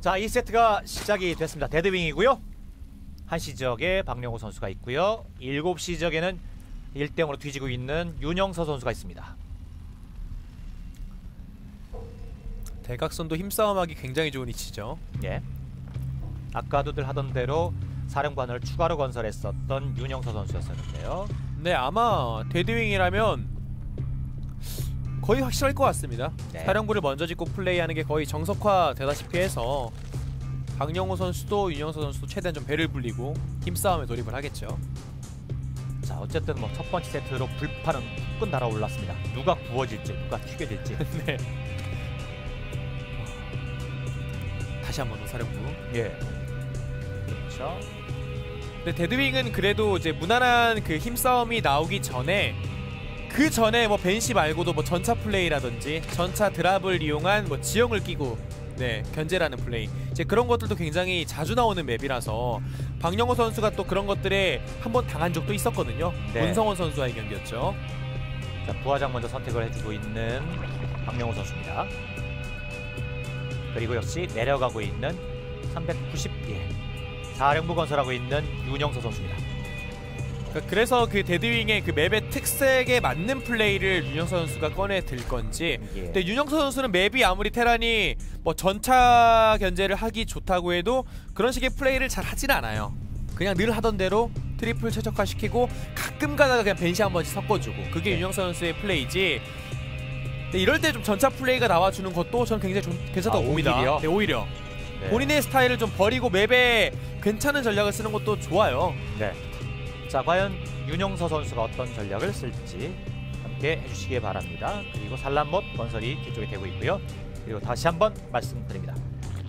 자, 2세트가 시작이 됐습니다. 데드윙이고요. 한시 지역에 박영호 선수가 있고요. 7시 지역에는 1대0으로 뒤지고 있는 윤영서 선수가 있습니다. 대각선도 힘싸움하기 굉장히 좋은 위치죠. 예. 아까도들 하던 대로 사령관을 추가로 건설했었던 윤영서 선수였었는데요. 네 아마 데드윙이라면 거의 확실할 것 같습니다. 네. 사령부를 먼저 짓고 플레이하는 게 거의 정석화 되다시피 해서 박영호 선수도 윤영서 선수도 최대한 좀 배를 불리고 힘싸움에 돌입을 하겠죠. 자, 어쨌든 뭐 첫 번째 세트로 불판은 후끈 날아올랐습니다. 누가 구워질지, 누가 튀겨질지. 네. 다시 한번더 사령부. 예. 그렇죠. 근데 데드윙은 그래도 이제 무난한 그 힘싸움이 나오기 전에 그 전에 뭐 벤시 말고도 뭐 전차 플레이라든지 전차 드랍을 이용한 뭐 지형을 끼고 네 견제라는 플레이 이제 그런 것들도 굉장히 자주 나오는 맵이라서 박영호 선수가 또 그런 것들에 한번 당한 적도 있었거든요 네. 문성원 선수와의 경기였죠 자, 부하장 먼저 선택을 해주고 있는 박명호 선수입니다. 그리고 역시 내려가고 있는 390예. 사령부 건설하고 있는 윤영서 선수입니다. 그러니까 그래서 그 데드윙의 그 맵의 특색에 맞는 플레이를 윤영서 선수가 꺼내 들 건지 예. 근데 윤영서 선수는 맵이 아무리 테란이 뭐 전차 견제를 하기 좋다고 해도 그런 식의 플레이를 잘 하진 않아요. 그냥 늘 하던 대로 트리플 최적화시키고 가끔 가다가 그냥 벤시 한 번씩 섞어주고 그게 네. 윤영서 선수의 플레이지. 근데 이럴 때 좀 전차 플레이가 나와주는 것도 저는 굉장히 좀 괜찮다고 아, 봅니다. 오히려? 네, 오히려 네. 본인의 스타일을 좀 버리고 맵에 괜찮은 전략을 쓰는 것도 좋아요. 네. 자, 과연 윤영서 선수가 어떤 전략을 쓸지 함께 해주시기 바랍니다. 그리고 산란못 건설이 뒤쪽에 되고 있고요. 그리고 다시 한번 말씀드립니다.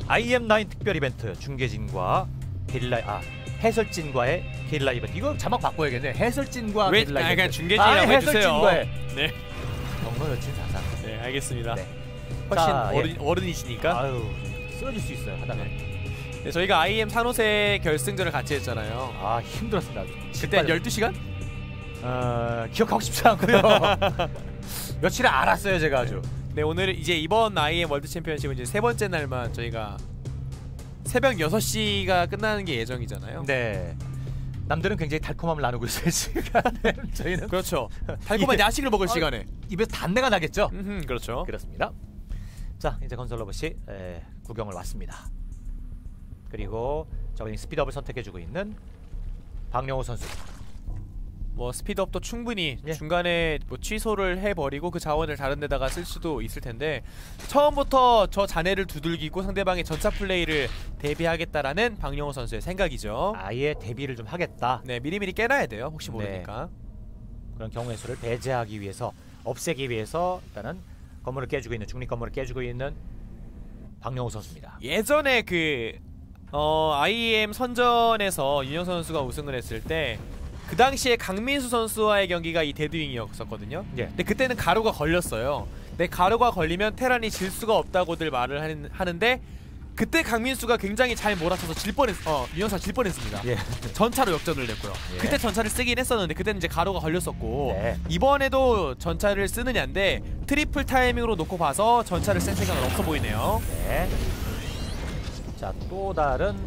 IM9 특별 이벤트 중계진과 게릴라 아 해설진과의 게릴라 이벤트 이거 자막 바꿔야겠네. 해설진과 왜 게릴라 아, 이벤트. 중계진이라고 아, 해주세요. 해설진과의 네, 경로 여친 사상. 네 알겠습니다. 네. 훨씬 자, 예. 어른, 어른이시니까. 아유 쓰러질 수 있어요 하다가. 네, 저희가 IM 산호세 결승전을 같이 했잖아요. 아 힘들었습니다. 그때 빨리- 12시간? 어, 기억하고 싶지 않고요. 며칠을 알았어요 제가 아주. 네, 오늘 이제 이번 IM 월드 챔피언십은 이제 세 번째 날만 저희가 새벽 6시가 끝나는 게 예정이잖아요. 네. 남들은 굉장히 달콤함을 나누고 있어요 시간에 저희는 그렇죠. 달콤한 예. 야식을 먹을 어, 시간에. 입에서 단내가 나겠죠. 음, 그렇죠. 그렇습니다. 자 이제 건설 에, 구경을 왔습니다. 그리고 저기 스피드업을 선택해주고 있는 박영호 선수. 뭐 스피드업도 충분히 예. 중간에 뭐 취소를 해버리고 그 자원을 다른 데다가 쓸 수도 있을 텐데 처음부터 저 잔해를 두들기고 상대방의 전차 플레이를 대비하겠다라는 박영호 선수의 생각이죠. 아예 데뷔를 좀 하겠다. 네, 미리미리 깨놔야 돼요. 혹시 네. 모르니까. 그런 경우의 수를 배제하기 위해서 없애기 위해서 일단은 건물을 깨주고 있는 중립 건물을 깨주고 있는 박영호 선수입니다. 예전에 그 어, IEM 선전에서 윤영선 선수가 우승을 했을 때 그 당시에 강민수 선수와의 경기가 이 데드윙이었었거든요. 예. 근데 그때는 가루가 걸렸어요. 근데 가루가 걸리면 테란이 질 수가 없다고들 말을 하는, 하는데 그때 강민수가 굉장히 잘 몰아쳐서 질 뻔했 어 윤영선 질 뻔했습니다. 예. 전차로 역전을 냈고요. 예. 그때 전차를 쓰긴 했었는데 그때는 이제 가루가 걸렸었고 네. 이번에도 전차를 쓰느냐인데 트리플 타이밍으로 놓고 봐서 전차를 쓸 생각은 없어 보이네요. 네. 자, 또 다른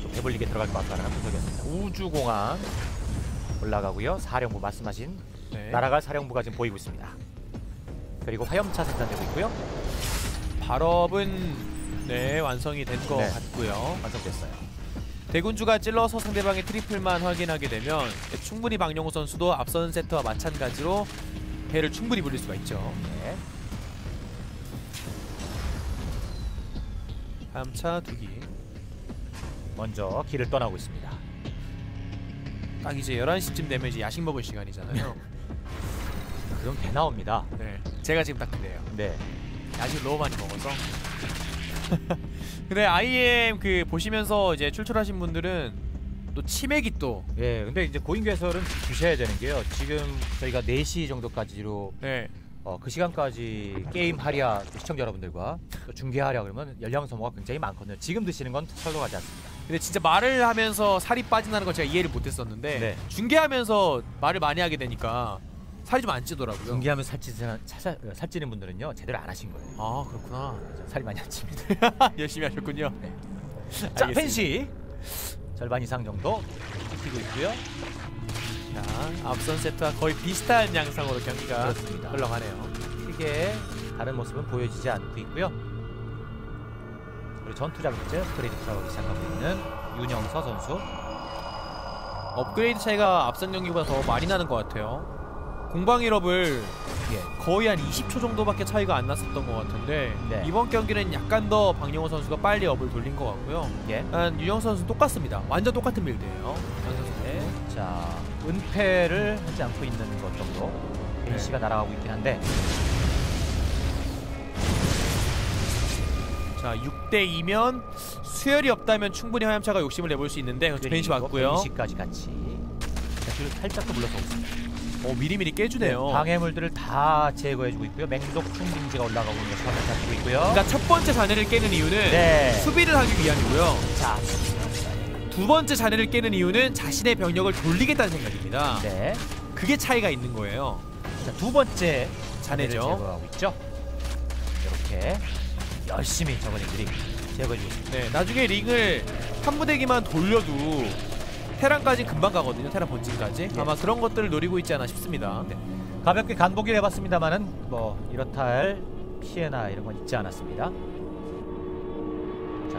좀 배불리게 들어갈 것 같다는 분석이었습니다. 우주공항 올라가고요. 사령부 말씀하신 네. 날아갈 사령부가 지금 보이고 있습니다. 그리고 화염차 생산되고 있고요. 발업은 네 완성이 된 것 네. 같고요. 완성됐어요. 대군주가 찔러서 상대방의 트리플만 확인하게 되면 충분히 박영호 선수도 앞선 세트와 마찬가지로 배를 충분히 불릴 수가 있죠. 네. 함차 두기. 먼저 길을 떠나고 있습니다. 딱 이제 11시쯤 되면 이제 야식 먹을 시간이잖아요. 그럼 배 나옵니다. 네. 제가 지금 딱 그래요. 네. 야식을 너무 많이 먹어서. 근데 IM 그 보시면서 이제 출출하신 분들은 또 치맥이 또 예, 근데 이제 고인 괴설은 주셔야 되는 게요. 지금 저희가 4시 정도까지로 네. 어, 그 시간까지 게임 하랴 또 시청자 여러분들과 또 중계하랴 그러면 열량 소모가 굉장히 많거든요. 지금 드시는 건 가지 않습니다. 근데 진짜 말을 하면서 살이 빠진다는 걸 제가 이해를 못했었는데 네. 중계하면서 말을 많이 하게 되니까 살이 좀 안 찌더라고요. 경기하면서 살찌는 찾아, 어, 살찌는 분들은요 제대로 안 하신 거예요. 아 그렇구나. 살이 많이 안 찝니다. 열심히 하셨군요. 자 알겠습니다. 펜시 절반 이상 정도 뛰고 있고요. 자 앞선 세트와 거의 비슷한 양상으로 경기가 그렇습니다. 흘러가네요. 크게 다른 모습은 보여지지 않고 있고요. 그리고 전투 자극제 스트레이트 들어가기 시작하고 있는 윤영서 선수. 업그레이드 차이가 앞선 경기보다 더 많이 나는 것 같아요. 공방 1업을 예. 거의 한 20초 정도밖에 차이가 안 났었던 것 같은데 네. 이번 경기는 약간 더 박영호 선수가 빨리 업을 돌린 것 같고요. 예. 한 유영 선수 똑같습니다. 완전 똑같은 빌드예요. 자 은폐를 하지 않고 있는 것 정도. 네. 펜시가 날아가고 있긴 한데 자 6대 2면 수열이 없다면 충분히 화염차가 욕심을 내볼 수 있는데 벤시 맞고요. 펜시까지 같이. 자, 뒤로 살짝 더 물러서고 있습니다. 어 미리미리 깨주네요. 방해물들을 다 제거해주고 있고요. 맹독충 빙지가 올라가고 있는 것을 잡히고 있고요. 그러니까 첫 번째 잔해를 깨는 이유는 네. 수비를 하기 위함이고요. 자, 두 번째 잔해를 깨는 이유는 자신의 병력을 돌리겠다는 생각입니다. 네. 그게 차이가 있는 거예요. 자, 두 번째 잔해죠. 제거하고 있죠. 이렇게 열심히 저번님들이 제거해주고 있습니다. 네, 나중에 링을 한 부대기만 돌려도 테란까지 금방 가거든요. 테란 본진까지. 예. 아마 그런 것들을 노리고 있지 않아 싶습니다. 네. 가볍게 간보기를 해봤습니다만은 뭐 이렇다 할 피해나 이런 건 있지 않았습니다.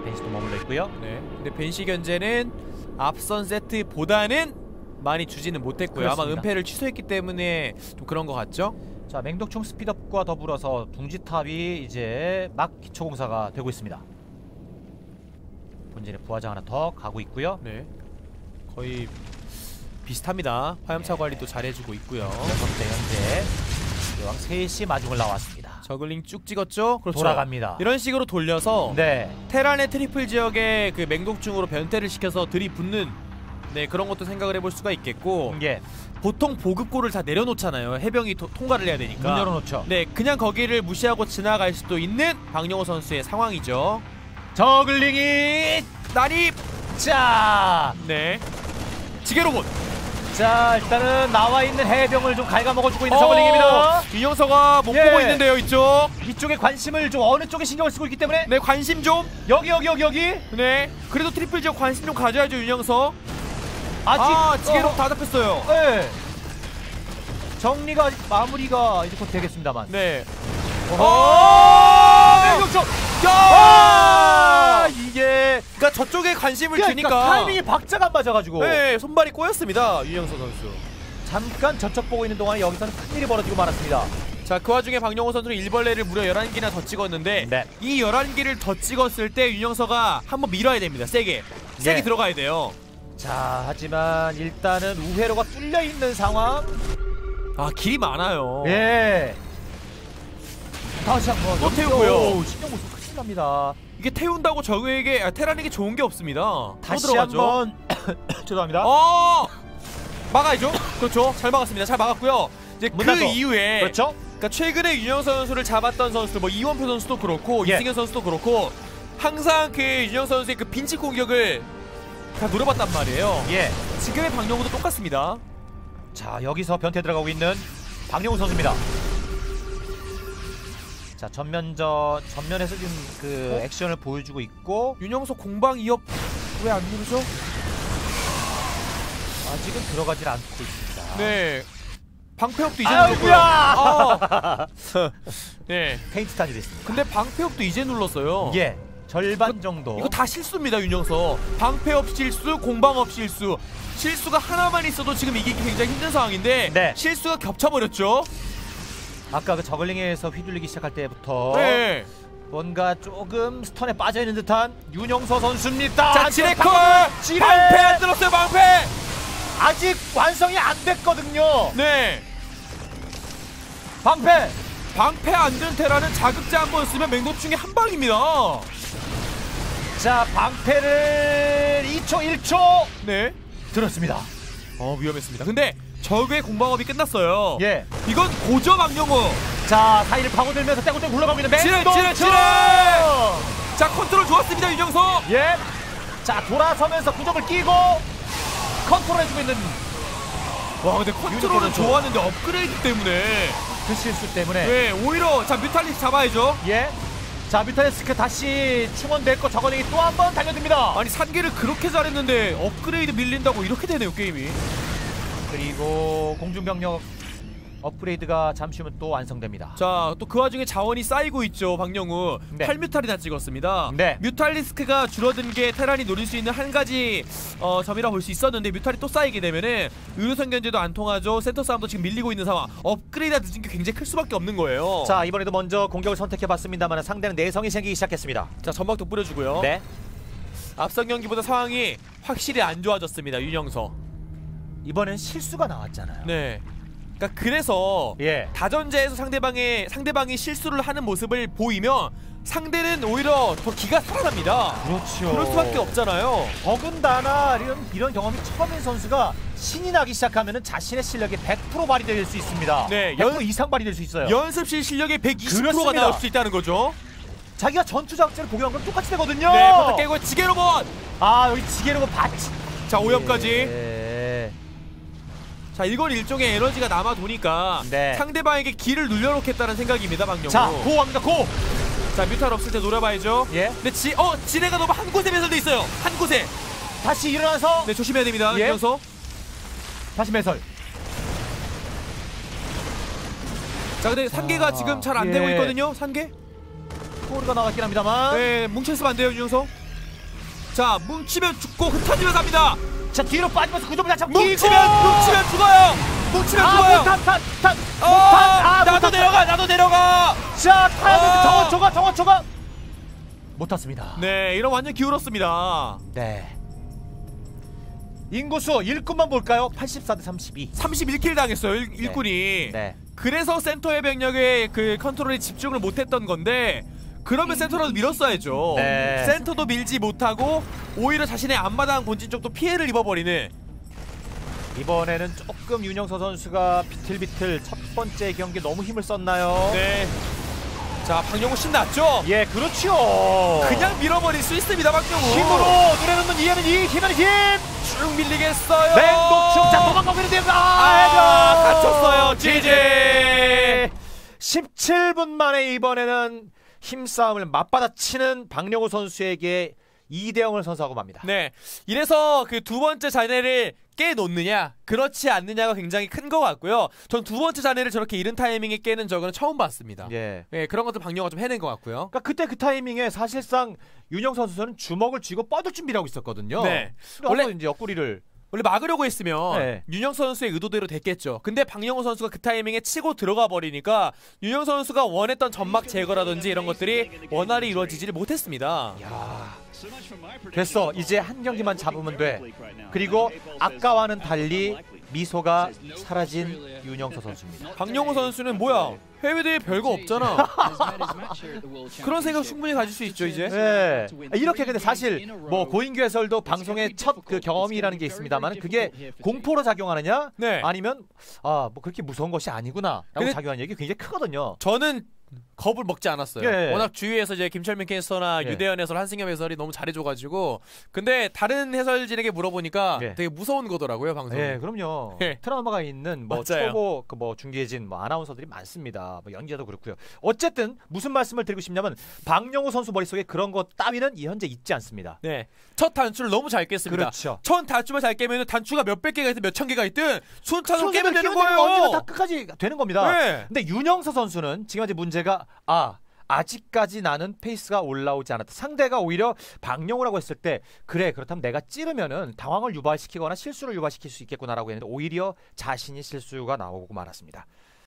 자, 벤시도 머물러 있고요. 네. 근데 벤시 견제는 앞선 세트보다는 많이 주지는 못했고요. 아마 그렇습니다. 은폐를 취소했기 때문에 좀 그런 것 같죠? 자, 맹독충 스피드업과 더불어서 둥지탑이 이제 막 기초공사가 되고 있습니다. 본진에 부하장 하나 더 가고 있고요. 네. 거의 비슷합니다. 화염차 네. 관리도 잘해주고 있고요. 여섯 대 현재 여왕 셋이 마중을 나왔습니다. 저글링 쭉 찍었죠? 그렇죠. 돌아갑니다. 이런 식으로 돌려서 네. 테란의 트리플 지역에 그 맹독충으로 변태를 시켜서 들이붙는 네 그런 것도 생각을 해볼 수가 있겠고 예. 보통 보급고를 다 내려놓잖아요 해병이 토- 통과를 해야 되니까 문 열어놓죠. 네 그냥 거기를 무시하고 지나갈 수도 있는 박영호 선수의 상황이죠 저글링이 난입 자, 네 지게로봇 자 일단은 나와 있는 해병을 좀 갉아먹어주고 있는 저글링입니다. 윤영서가 못 예. 보고 있는데요 이쪽 이쪽에 관심을 좀 어느 쪽에 신경을 쓰고 있기 때문에 네 관심 좀네 여기 여기 여기 여기 그래도 트리플 지역 관심 좀 가져야죠 윤영서 아직 아 지게로 어, 다 잡혔어요 네. 정리가 아직 마무리가 이제 곧 되겠습니다만. 네 오, 어! 맹독충. 야 이게 그러니까 저쪽에 관심을 그러니까 주니까 타이밍이 박자가 안 맞아가지고 네 손발이 꼬였습니다 윤영서 선수 잠깐 저쪽 보고 있는 동안에 여기서는 큰일이 벌어지고 말았습니다. 자 그 와중에 박영호 선수는 일벌레를 무려 11개나 더 찍었는데 네. 이 11개를 더 찍었을 때 윤영서가 한번 밀어야 됩니다 세게 세게 네. 들어가야 돼요 자 하지만 일단은 우회로가 뚫려 있는 상황. 아 길이 많아요 예. 다시 한번 또 태우고요. 오, 신경 못 납니다. 이게 태운다고 적에게 아, 테란에게 좋은 게 없습니다 또 다시. 한번 죄송합니다. 어 막아야죠 그렇죠 잘 막았습니다 잘 막았고요 이제 그 문화도. 이후에 그렇죠? 그러니까 최근에 윤영서 선수를 잡았던 선수들 뭐 이원표 선수도 그렇고 예. 이승현 선수도 그렇고 항상 그 윤영서 선수의 그 빈치 공격을 다 노려봤단 말이에요. 예. 지금의 박영호도 똑같습니다. 자 여기서 변태 들어가고 있는 박영우 선수입니다. 자 전면전 전면에서 지금 그 어? 액션을 보여주고 있고 윤영서 공방 2업 왜 안 누르죠? 아직은 들어가질 않고 있습니다. 네. 방패업도 이제! 눌렀고요. 아. 네. 페인트 탄이 됐습니다. 근데 방패업도 이제 눌렀어요. 예. 절반 정도. 이거 다 실수입니다, 윤영서. 방패업 실수, 공방업 실수. 실수가 하나만 있어도 지금 이기기 굉장히 힘든 상황인데 네. 실수가 겹쳐버렸죠. 아까 그 저글링에서 휘둘리기 시작할 때부터 네. 뭔가 조금 스턴에 빠져 있는 듯한 윤영서 선수입니다. 자, 아, 지레커 지레! 방패 안 들었어요, 방패. 아직 완성이 안 됐거든요. 네. 방패. 방패 안 든 테라는 자극제 한 번 쓰면 맹독충이 한 방입니다. 자, 방패를 2초 1초 네. 들었습니다. 어 위험했습니다. 근데 적의 공방업이 끝났어요. 예. 이건 고점 악령호. 자, 사이를 파고들면서 떼고떼고 굴러가고 있는 지뢰, 맹독충! 지뢰, 지뢰! 자 컨트롤 좋았습니다 윤정서. 예. 자, 돌아서면서 구적을 끼고 컨트롤 해주고 있는 와 근데 컨트롤은. 좋았는데 업그레이드 때문에 그 실수 때문에 네 오히려 자 뮤탈리스 잡아야죠 예. 자 뮤탈리스크 다시 충원됐고 저거내기 또한 번 달려듭니다. 아니 산계를 그렇게 잘했는데 업그레이드 밀린다고 이렇게 되네요 게임이 그리고 공중병력 업그레이드가 잠시 후면 또 완성됩니다. 자 또 그 와중에 자원이 쌓이고 있죠 박영우 네. 8뮤탈이나 찍었습니다 네. 뮤탈리스크가 줄어든 게 테란이 노릴 수 있는 한 가지 어, 점이라 볼 수 있었는데 뮤탈이 또 쌓이게 되면은 의료선 견제도 안 통하죠 센터 싸움도 지금 밀리고 있는 상황 업그레이드가 늦은 게 굉장히 클 수밖에 없는 거예요 자 이번에도 먼저 공격을 선택해봤습니다만 상대는 내성이 생기기 시작했습니다. 자 전막도 뿌려주고요 네. 앞선 경기보다 상황이 확실히 안 좋아졌습니다 윤영서 이번엔 실수가 나왔잖아요. 네 그러니까 그래서 예. 다전제에서 상대방의 상대방이 실수를 하는 모습을 보이면 상대는 오히려 더 기가 살아납니다 그렇죠. 그럴 수밖에 없잖아요 더군다나 이런 이런 경험이 처음인 선수가 신이 나기 시작하면은 자신의 실력이 100% 발휘될 수 있습니다. 네, 100% 이상 발휘될 수 있어요. 연습실 실력의 120%가 그렇습니다. 나올 수 있다는 거죠 자기가 전투 작전을 복용한 건 똑같이 되거든요. 네 바닥 깨고 지게 로봇 아 여기 지게로고 바치. 자 오염까지 예. 자 이건 일종의 에너지가 남아 도니까 네. 상대방에게 길을 눌려놓겠다는 생각입니다 방영우 자 고합니다 고. 자 뮤탈 없을 때 노려봐야죠 예. 근데 지, 어 지뢰가 너무 한 곳에 매설돼 있어요 한 곳에 다시 일어나서 네 조심해야 됩니다 예. 윤영서 다시 매설. 자 근데 산계가 지금 잘안 예. 되고 있거든요 산계 코르가 나갔긴 합니다만. 네 뭉쳤으면 안 돼요 윤영서 자 뭉치면 죽고 흩어지면 갑니다 자 뒤로 빠지면서 구조물 한번 뭉치면! 뭉치면 죽어요 뭉치면 아, 죽어요 못한 탄, 탄, 어, 아, 나도 내려가 나도 내려가 자, 타야 아. 정원 초과, 정원 초과. 못 탔습니다. 네 이런 완전 기울었습니다 네. 인구수 일꾼만 볼까요? 84대 32. 31킬 당했어요 일, 일꾼이 네. 그래서 센터의 병력에 그 컨트롤에 집중을 못했던 건데 그러면 센터라도 밀었어야죠. 네. 센터도 밀지 못하고 오히려 자신의 앞마당 본진 쪽도 피해를 입어버리는 이번에는 조금 윤영서 선수가 비틀비틀 첫 번째 경기 너무 힘을 썼나요? 네. 자 박영호 신났죠. 예, 그렇죠. 그냥 밀어버릴 수 있습니다 박영호. 힘으로 노래는 이해는 이 힘은 힘. 쭉 밀리겠어요. 맹독충 자 도망가고 있는데 아, 아! 갇혔어요. 지지. 17분 만에 이번에는 힘싸움을 맞받아치는 박영호 선수에게 2대 0을 선수하고 맙니다. 네. 이래서 그 두 번째 잔해를 깨놓느냐, 그렇지 않느냐가 굉장히 큰 것 같고요. 전 두 번째 잔해를 저렇게 이른 타이밍에 깨는 적은 처음 봤습니다. 예. 네, 그런 것도 박영호가 좀 해낸 것 같고요. 그러니까 그때 그 타이밍에 사실상 윤영 선수는 주먹을 쥐고 뻗을 준비를 하고 있었거든요. 네. 원래- 이제 옆구리를 원래 막으려고 했으면 네. 윤영 선수의 의도대로 됐겠죠. 근데 박영호 선수가 그 타이밍에 치고 들어가 버리니까 윤영 선수가 원했던 점막 제거라든지 이런 것들이 원활히 이루어지지를 못했습니다. 야 됐어 이제 한 경기만 잡으면 돼. 그리고 아까와는 달리 미소가 사라진 윤영서 선수입니다. 박영호 선수는 뭐야? 해외 대회 별거 없잖아. 그런 생각 충분히 가질 수 있죠 이제. 네. 이렇게 근데 사실 뭐 고인규 해설도 방송의 첫 그 경험이라는 게 있습니다만 그게 공포로 작용하느냐 네. 아니면 아 뭐 그렇게 무서운 것이 아니구나라고 작용하는 얘기 굉장히 크거든요. 저는 겁을 먹지 않았어요. 예. 워낙 주위에서 이제 김철민 캐스터나 예. 유대현 해설, 한승엽 해설이 너무 잘해줘가지고 근데 다른 해설진에게 물어보니까 예. 되게 무서운 거더라고요 방송. 네, 그럼요. 예. 트라우마가 있는 뭐 맞아요. 초보 그뭐 중계진 뭐 아나운서들이 많습니다. 뭐 연기자도 그렇고요. 어쨌든 무슨 말씀을 드리고 싶냐면 박영호 선수 머릿속에 그런 것 따위는 이 현재 있지 않습니다. 네. 첫 단추를 너무 잘 깼습니다. 그렇죠. 첫 단추만 잘 깨면 단추가 몇백 개가 있든 몇천 개가 있든 순차적으로 깨면 되는 언제나 거예요. 다 끝까지 되는 겁니다. 네. 근데 윤영서 선수는 지금 현재 문제가 아 아직까지 나는 페이스가 올라오지 않았다. 상대가 오히려 박영호라고 했을 때 그래 그렇다면 내가 찌르면은 당황을 유발시키거나 실수를 유발시킬 수 있겠구나라고 했는데 오히려 자신이 실수가 나오고 말았습니다.